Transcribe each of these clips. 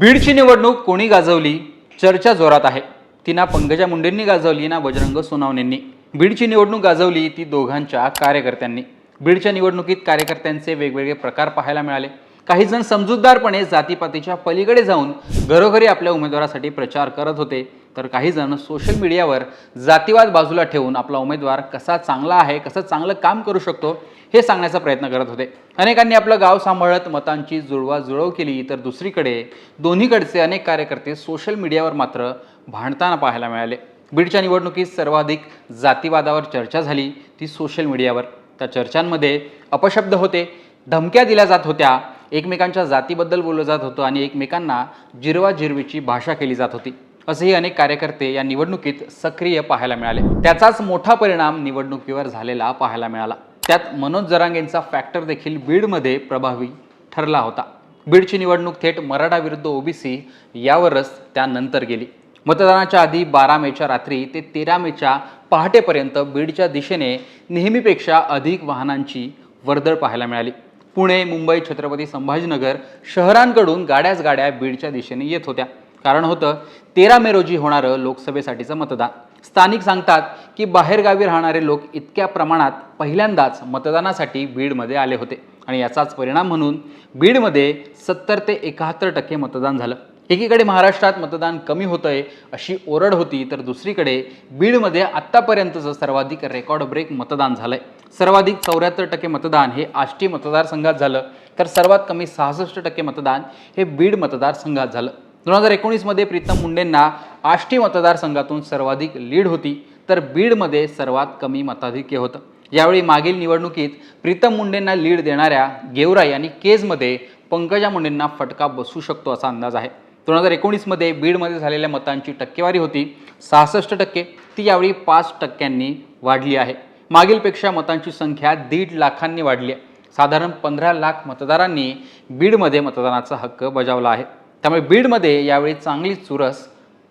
बीडची निवडणूक कोणी गाजवली? चर्चा जोरात आहे. ती ना पंकजा मुंडेंनी गाजवली ना बजरंग सोनावणेंनी. बीडची निवडणूक गाजवली ती दोघांच्या कार्यकर्त्यांनी. बीडच्या निवडणुकीत कार्यकर्त्यांचे वेगवेगळे प्रकार पाहायला मिळाले. काही जण समजूतदारपणे जातीपातीच्या पलीकडे जाऊन घरोघरी आपल्या उमेदवारासाठी प्रचार करत होते. तर काही जण सोशल मीडियावर जातीवाद बाजूला ठेवून आपला उमेदवार कसा चांगला आहे कसं चांगलं काम करू शकतो हे सांगण्याचा प्रयत्न करत होते. अनेकांनी आपलं गाव सांभाळत मतांची जुळवाजुळव केली तर दुसरीकडे दोन्हीकडचे अनेक कार्यकर्ते सोशल मीडियावर मात्र भांडताना पाहायला मिळाले. बीडच्या निवडणुकीत सर्वाधिक जातीवादावर चर्चा झाली ती सोशल मीडियावर त्या चर्चांमध्ये अपशब्द होते धमक्या दिल्या जात होत्या एकमेकांच्या जातीबद्दल बोललं जात होतं आणि एकमेकांना जिरवाजिरवीची भाषा केली जात होती. असेही अनेक कार्यकर्ते या निवडणुकीत सक्रिय पाहायला मिळाले. त्याचाच मोठा परिणाम निवडणुकीवर झालेला पाहायला मिळाला. त्यात मनोज जरांगेंचा फॅक्टर देखील बीडमध्ये प्रभावी ठरला होता. बीडची निवडणूक थेट मराठा विरुद्ध ओबीसी यावरच त्यानंतर गेली. मतदानाच्या आधी बारा मेच्या रात्री ते तेरा मेच्या पहाटेपर्यंत बीडच्या दिशेने नेहमीपेक्षा अधिक वाहनांची वर्दळ पाहायला मिळाली. पुणे मुंबई छत्रपती संभाजीनगर शहरांकडून गाड्याच गाड्या बीडच्या दिशेने येत होत्या. कारण होतं तेरा मे रोजी होणारं लोकसभेसाठीचं मतदान. स्थानिक सांगतात की बाहेरगावी राहणारे लोक इतक्या प्रमाणात पहिल्यांदाच मतदानासाठी बीडमध्ये आले होते. आणि याचाच परिणाम म्हणून बीडमध्ये सत्तर ते एकाहत्तर टक्के मतदान झालं. एकीकडे महाराष्ट्रात मतदान कमी होतंय अशी ओरड होती तर दुसरीकडे बीडमध्ये आत्तापर्यंतचं सर्वाधिक रेकॉर्ड ब्रेक मतदान झालं आहे सर्वाधिक चौऱ्याहत्तर टक्के मतदान हे आष्टी मतदारसंघात झालं तर सर्वात कमी सहासष्ट टक्के मतदान हे बीड मतदारसंघात झालं. दोन हजार एकोणीसमध्ये प्रीतम मुंडेंना आष्टी मतदारसंघातून सर्वाधिक लीड होती तर बीडमध्ये सर्वात कमी मताधिक्य होतं. यावेळी मागील निवडणुकीत प्रीतम मुंडेंना लीड देणाऱ्या गेवराई आणि केजमध्ये पंकजा मुंडेंना फटका बसू शकतो असा अंदाज आहे. दोन हजार एकोणीसमध्ये बीडमध्ये झालेल्या मतांची टक्केवारी होती सहासष्ट टक्के. ती यावेळी पाच टक्क्यांनी वाढली आहे. मागीलपेक्षा मतांची संख्या दीड लाखांनी वाढली आहे. साधारण पंधरा लाख मतदारांनी बीडमध्ये मतदानाचा हक्क बजावला आहे. त्यामुळे बीडमध्ये यावेळी चांगली चुरस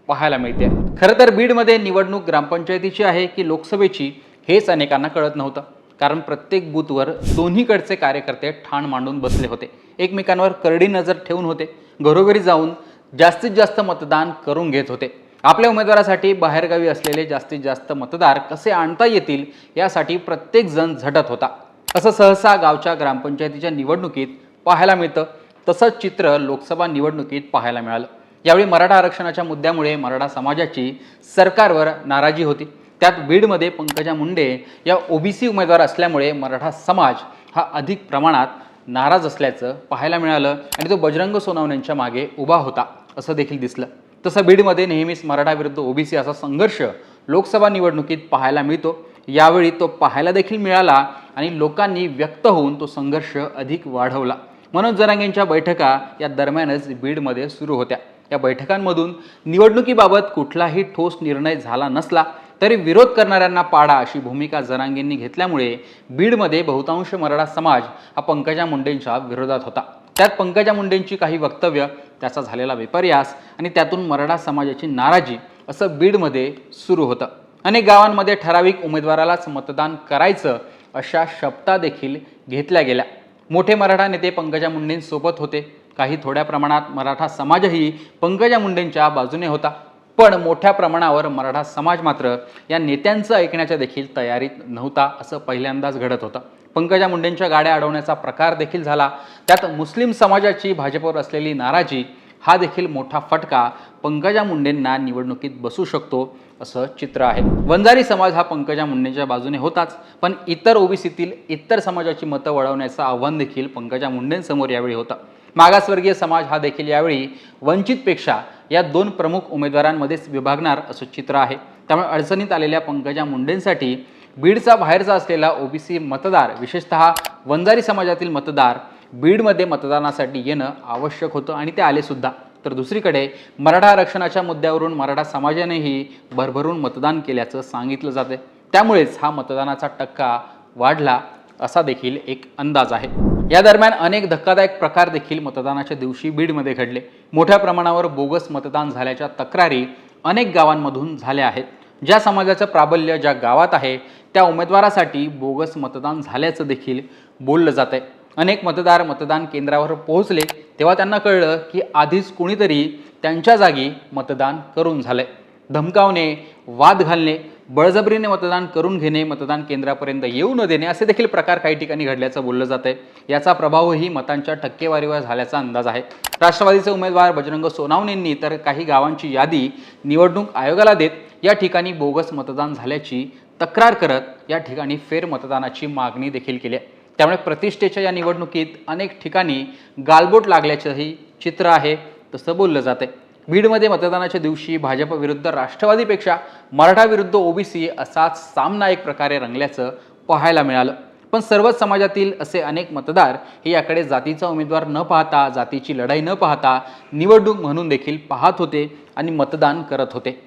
पाहायला मिळते. खरं तर बीडमध्ये निवडणूक ग्रामपंचायतीची आहे की लोकसभेची हेच अनेकांना कळत नव्हतं. कारण प्रत्येक बूथवर दोन्हीकडचे कार्यकर्ते ठाण मांडून बसले होते. एकमेकांवर करडी नजर ठेवून होते. घरोघरी जाऊन जास्तीत जास्त मतदान करून घेत होते. आपल्या उमेदवारासाठी बाहेरगावी असलेले जास्तीत जास्त मतदार कसे आणता येतील यासाठी प्रत्येकजण झटत होता. असं सहसा गावच्या ग्रामपंचायतीच्या निवडणुकीत पाहायला मिळतं. तसंच चित्र लोकसभा निवडणुकीत पाहायला मिळालं. यावेळी मराठा आरक्षणाच्या मुद्द्यामुळे मराठा समाजाची सरकारवर नाराजी होती. त्यात बीडमध्ये पंकजा मुंडे या ओबीसी उमेदवार असल्यामुळे मराठा समाज हा अधिक प्रमाणात नाराज असल्याचं पाहायला मिळालं आणि तो बजरंग सोनावण्यांच्या मागे उभा होता असं देखील दिसलं. तसं बीडमध्ये नेहमीच मराठा विरुद्ध ओबीसी असा संघर्ष लोकसभा निवडणुकीत पाहायला मिळतो. यावेळी तो पाहायला देखील मिळाला आणि लोकांनी व्यक्त होऊन तो संघर्ष अधिक वाढवला. मनोज जरांगेंच्या बैठका या दरम्यानच बीडमध्ये सुरू होत्या. या बैठकांमधून निवडणुकीबाबत कुठलाही ठोस निर्णय झाला नसला तरी विरोध करणाऱ्यांना पाडा अशी भूमिका जरांगेंनी घेतल्यामुळे बीडमध्ये बहुतांश मराठा समाज हा पंकजा मुंडेंच्या विरोधात होता. त्यात पंकजा मुंडेंची काही वक्तव्य त्याचा झालेला विपर्यास आणि त्यातून मराठा समाजाची नाराजी असं बीडमध्ये सुरू होतं. अनेक गावांमध्ये ठराविक उमेदवारालाच मतदान करायचं अशा शपथा देखील घेतल्या गेल्या. मोठे मराठा नेते पंकजा मुंडेंसोबत होते. काही थोड्या प्रमाणात मराठा समाजही पंकजा मुंडेंच्या बाजूने होता. पण मोठ्या प्रमाणावर मराठा समाज मात्र या नेत्यांचं ऐकण्याच्या देखील तयारीत नव्हता असं पहिल्यांदाच घडत होतं. पंकजा मुंडेंच्या गाड्या अडवण्याचा प्रकार देखील झाला. त्यात मुस्लिम समाजाची भाजपवर असलेली नाराजी हा देखील मोठा फटका पंकजा मुंडेंना निवडणुकीत बसू शकतो असं चित्र आहे. वंजारी समाज हा पंकजा मुंडेंच्या बाजूने होताच पण इतर ओबीसीतील इतर समाजाची मतं वळवण्याचं आव्हान देखील पंकजा मुंडेंसमोर यावेळी होतं. मागासवर्गीय समाज हा देखील यावेळी वंचितपेक्षा या दोन प्रमुख उमेदवारांमध्येच विभागणार असं चित्र आहे. त्यामुळे अडचणीत आलेल्या पंकजा मुंडेंसाठी बीडचा बाहेरचा असलेला ओबीसी मतदार विशेषतः वंजारी समाजातील मतदार बीडमध्ये मतदानासाठी येणं आवश्यक होतं आणि ते आलेसुद्धा तर दुसरीकडे मराठा आरक्षणाच्या मुद्द्यावरून मराठा समाजानेही भरभरून मतदान केल्याचं सांगितलं जाते त्यामुळेच हा मतदानाचा टक्का वाढला असा देखील एक अंदाज आहे. या दरम्यान अनेक धक्कादायक प्रकार देखील मतदानाच्या दिवशी बीडमध्ये घडले. मोठ्या प्रमाणावर बोगस मतदान झाल्याच्या तक्रारी अनेक गावांमधून झाल्या आहेत. ज्या समाजाचं प्राबल्य ज्या गावात आहे त्या उमेदवारासाठी बोगस मतदान झाल्याचं देखील बोललं जात आहे अनेक मतदार मतदान केंद्रावर पोहोचले तेव्हा त्यांना कळलं की आधीच कुणीतरी त्यांच्या जागी मतदान करून झालंय. धमकावणे वाद घालणे बळजबरीने मतदान करून घेणे मतदान केंद्रापर्यंत येऊ न देणे असे देखील प्रकार काही ठिकाणी घडल्याचं बोललं जात आहे याचा प्रभावही मतांच्या टक्केवारीवर झाल्याचा अंदाज आहे. राष्ट्रवादीचे उमेदवार बजरंग सोनावणेंनी तर काही गावांची यादी निवडणूक आयोगाला देत या ठिकाणी बोगस मतदान झाल्याची तक्रार करत या ठिकाणी फेरमतदानाची मागणी देखील केली आहे. त्यामुळे प्रतिष्ठेच्या या निवडणुकीत अनेक ठिकाणी गालबोट लागल्याचंही चित्र आहे तसं बोललं जात आहे बीडमध्ये मतदानाच्या दिवशी भाजप विरुद्ध राष्ट्रवादीपेक्षा मराठा विरुद्ध ओबीसी असाच सामना एक प्रकारे रंगल्याचं पाहायला मिळालं. पण सर्वच समाजातील असे अनेक मतदार हे याकडे जातीचा उमेदवार न पाहता जातीची लढाई न पाहता निवडणूक म्हणून देखील पाहत होते आणि मतदान करत होते.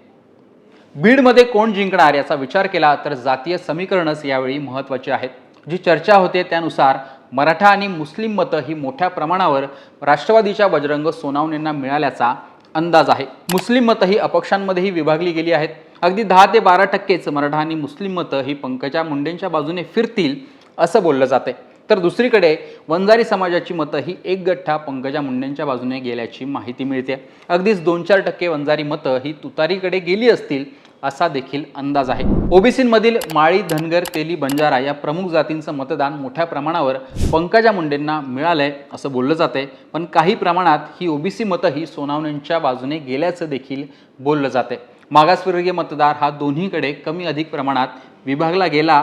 बीडमध्ये कोण जिंकणार याचा विचार केला तर जातीय समीकरणच यावेळी महत्त्वाचे आहेत. जी चर्चा होते त्यानुसार मराठा आणि मुस्लिम मतं ही मोठ्या प्रमाणावर राष्ट्रवादीच्या बजरंग सोनावणेंना मिळाल्याचा अंदाज आहे. मुस्लिम मतं ही अपक्षांमध्येही विभागली गेली आहेत. अगदी दहा ते बारा टक्केच मराठा आणि मुस्लिम मतं ही पंकजा मुंडेंच्या बाजूने फिरतील असं बोललं जाते तर दुसरीकडे वंजारी समाजाची मतं ही एक गठ्ठा पंकजा मुंडेंच्या बाजूने गेल्याची माहिती मिळते. अगदीच दोन चार टक्के वंजारी मतं ही तुतारीकडे गेली असतील असा देखील अंदाज आहे. ओबीसीमधील माळी धनगर तेली बंजारा या प्रमुख जातींचं मतदान मोठ्या प्रमाणावर पंकजा मुंडेंना मिळालंय असं बोललं जातंय. पण काही प्रमाणात ही ओबीसी मतं ही सोनावण्यांच्या बाजूने गेल्याचं देखील बोललं जाते मागासवर्गीय मतदार हा दोन्हीकडे कमी अधिक प्रमाणात विभागला गेला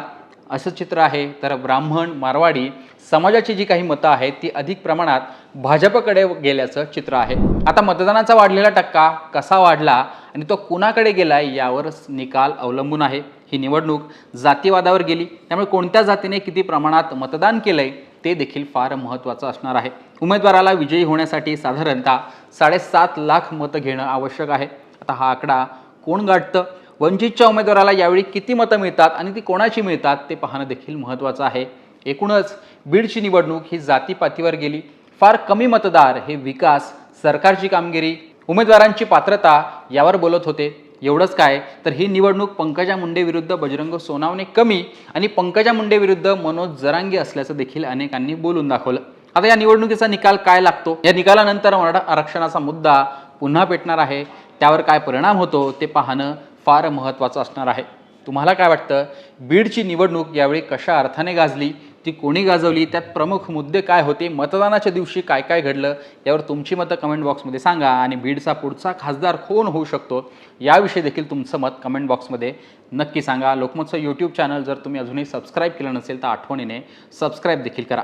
असं चित्र आहे. तर ब्राह्मण मारवाडी समाजाची जी काही मतं आहेत ती अधिक प्रमाणात भाजपकडे गेल्याचं चित्र आहे. आता मतदानाचा वाढलेला टक्का कसा वाढला? आणि तो कुणाकडे गेलाय यावरच निकाल अवलंबून आहे. ही निवडणूक जातीवादावर गेली. त्यामुळे कोणत्या जातीने किती प्रमाणात मतदान केलं आहे ते देखील फार महत्त्वाचं असणार आहे. उमेदवाराला विजयी होण्यासाठी साधारणतः साडेसात लाख मतं घेणं आवश्यक आहे. आता हा आकडा कोण गाठतं? वंचितच्या उमेदवाराला यावेळी किती मतं मिळतात आणि ती कोणाची मिळतात ते पाहणं देखील महत्त्वाचं आहे. एकूणच बीडची निवडणूक ही जातीपातीवर गेली. फार कमी मतदार हे विकास सरकारची कामगिरी उमेदवारांची पात्रता यावर बोलत होते. एवढंच काय? तर ही निवडणूक पंकजा मुंडे विरुद्ध बजरंग सोनावणे कमी आणि पंकजा मुंडे विरुद्ध मनोज जरांगी असल्याचं देखील अनेकांनी बोलून दाखवलं. आता या निवडणुकीचा निकाल काय लागतो? या निकालानंतर मराठा आरक्षणाचा मुद्दा पुन्हा पेटणार आहे. त्यावर काय परिणाम होतो ते पाहणं फार महत्त्वाचं असणार आहे. तुम्हाला काय वाटतं? बीडची निवडणूक यावेळी कशा अर्थाने गाजली? ती कोणी गाजवली त्यात प्रमुख मुद्दे काय होते मतदानाच्या दिवशी काय काय घडलं यावर तुमची मतं कमेंट बॉक्समध्ये सांगा आणि बीडचा पुढचा खासदार कोण होऊ शकतो याविषयी देखील तुमचं मत कमेंट बॉक्समध्ये नक्की सांगा. लोकमतचं यूट्यूब चॅनल जर तुम्ही अजूनही सबस्क्राईब केलं नसेल तर आठवणीने सबस्क्राईब देखील करा.